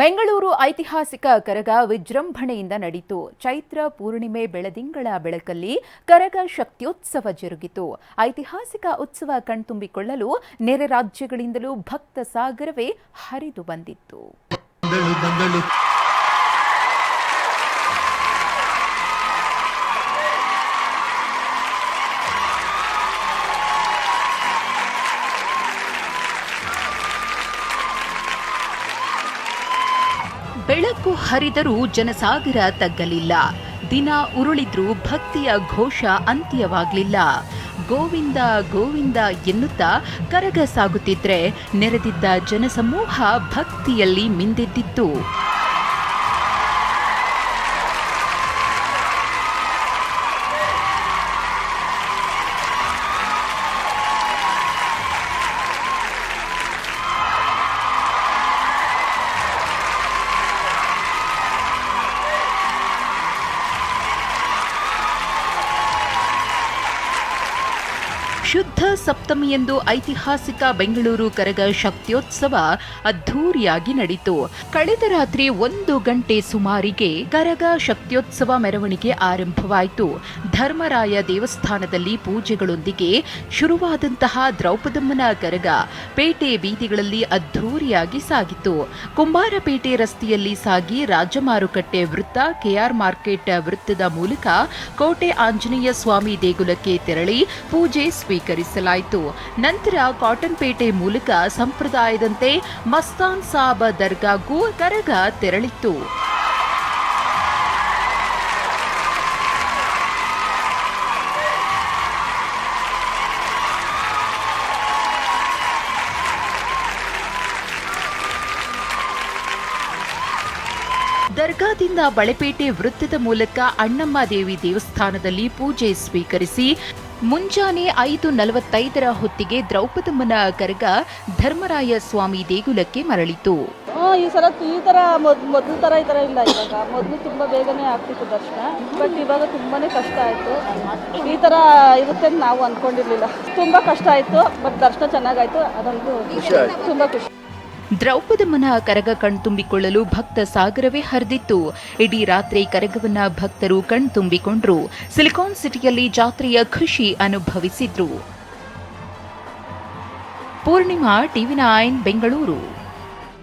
ಬೆಂಗಳೂರು ಐತಿಹಾಸಿಕ ಕರಗ ವಿಜೃಂಭಣೆಯಿಂದ ನಡೆಯಿತು ಚೈತ್ರ ಪೂರ್ಣಿಮೆ ಬೆಳದಿಂಗಳ ಬೆಳಕಲ್ಲಿ ಕರಗ ಶಕ್ತಿಯೋತ್ಸವ ಜರುಗಿತು. ಐತಿಹಾಸಿಕ ಉತ್ಸವ ಕಣ್ತುಂಬಿಕೊಳ್ಳಲು ನೆರೆ ರಾಜ್ಯಗಳಿಂದಲೂ ಭಕ್ತ ಸಾಗರವೇ ಹರಿದು ಬಂದಿತ್ತು. ಬೆಳಕು ಹರಿದರೂ ಜನಸಾಗರ ತಗ್ಗಲಿಲ್ಲ. ದಿನ ಉರುಳಿದ್ರೂ ಭಕ್ತಿಯ ಘೋಷ ಅಂತ್ಯವಾಗಲಿಲ್ಲ. ಗೋವಿಂದ ಗೋವಿಂದ ಎನ್ನುತ್ತಾ ಕರಗ ಸಾಗುತ್ತಿದ್ರೆ ನೆರೆದಿದ್ದ ಜನಸಮೂಹ ಭಕ್ತಿಯಲ್ಲಿ ಮಿಂದೆದ್ದಿತ್ತು. ಶುದ್ಧ ಸಪ್ತಮಿಯಂದು ಐತಿಹಾಸಿಕ ಬೆಂಗಳೂರು ಕರಗ ಶಕ್ತ್ಯೋತ್ಸವ ಅದ್ಧೂರಿಯಾಗಿ ನಡೆಯಿತು ಕಳೆದ ರಾತ್ರಿ ಒಂದು ಗಂಟೆ ಸುಮಾರಿಗೆ ಕರಗ ಶಕ್ತ್ಯೋತ್ಸವ ಮೆರವಣಿಗೆ ಆರಂಭವಾಯಿತು. ಧರ್ಮರಾಯ ದೇವಸ್ಥಾನದಲ್ಲಿ ಪೂಜೆಗಳೊಂದಿಗೆ ಶುರುವಾದಂತಹ ದ್ರೌಪದಮ್ಮನ ಕರಗ ಪೇಟೆ ಬೀದಿಗಳಲ್ಲಿ ಅದ್ಧೂರಿಯಾಗಿ ಸಾಗಿತು. ಕುಂಬಾರಪೇಟೆ ರಸ್ತೆಯಲ್ಲಿ ಸಾಗಿ ರಾಜಮಾರುಕಟ್ಟೆ ವೃತ್ತ, ಕೆಆರ್ ಮಾರ್ಕೆಟ್ ವೃತ್ತದ ಮೂಲಕ ಕೋಟೆ ಆಂಜನೇಯ ಸ್ವಾಮಿ ದೇಗುಲಕ್ಕೆ ತೆರಳಿ ಪೂಜೆ ಸ್ವೀಕರಿಸಲಾಯಿತು. ನಂತರ ಕಾಟನ್ ಪೇಟೆ ಮೂಲಕ ಸಂಪ್ರದಾಯದಂತೆ ಮಸ್ತಾನ್ ಸಾಬ ದರ್ಗಾಗೂ ಕರಗ ತೆರಳಿತ್ತು. ದರ್ಗಾದಿಂದ ಬಳೆಪೇಟೆ ವೃತ್ತದ ಮೂಲಕ ಅಣ್ಣಮ್ಮ ದೇವಿ ದೇವಸ್ಥಾನದಲ್ಲಿ ಪೂಜೆ ಸ್ವೀಕರಿಸಿ ಮುಂಜಾನೆ ಐದು ನಲವತ್ತೈದರ ಹೊತ್ತಿಗೆ ದ್ರೌಪದಮ್ಮನ ಕರಗ ಧರ್ಮರಾಯ ಸ್ವಾಮಿ ದೇಗುಲಕ್ಕೆ ಮರಳಿತು. ಈ ಸಲ ಈ ತರ ಮೊದ್ ಮೊದಲು ತರ ಈ ತರ ಇಲ್ಲ ಇವಾಗ. ಮೊದಲು ತುಂಬಾ ಬೇಗನೆ ಆಗ್ತಿತ್ತು ದರ್ಶನ. ಬಟ್ ಇವಾಗ ತುಂಬಾನೇ ಕಷ್ಟ ಆಯಿತು. ಈ ತರ ಇರುತ್ತೆ ಅಂತ ನಾವು ಅನ್ಕೊಂಡಿರ್ಲಿಲ್ಲ. ತುಂಬಾ ಕಷ್ಟ ಆಯಿತು ಬಟ್ ದರ್ಶನ ಚೆನ್ನಾಗಾಯ್ತು. ಅದಂತೂ ತುಂಬಾ ಖುಷಿ. ದ್ರೌಪದಮ್ಮನ ಕರಗ ಕಣ್ತುಂಬಿಕೊಳ್ಳಲು ಭಕ್ತ ಸಾಗರವೇ ಹರಿದಿತ್ತು. ಇಡೀ ರಾತ್ರಿ ಕರಗವನ್ನ ಭಕ್ತರು ಕಣ್ತುಂಬಿಕೊಂಡ್ರು ಸಿಲಿಕಾನ್ ಸಿಟಿಯಲ್ಲಿ ಜಾತ್ರೆಯ ಖುಷಿ ಅನುಭವಿಸಿದ್ರು. Poornima, TV nine, Bengaluru.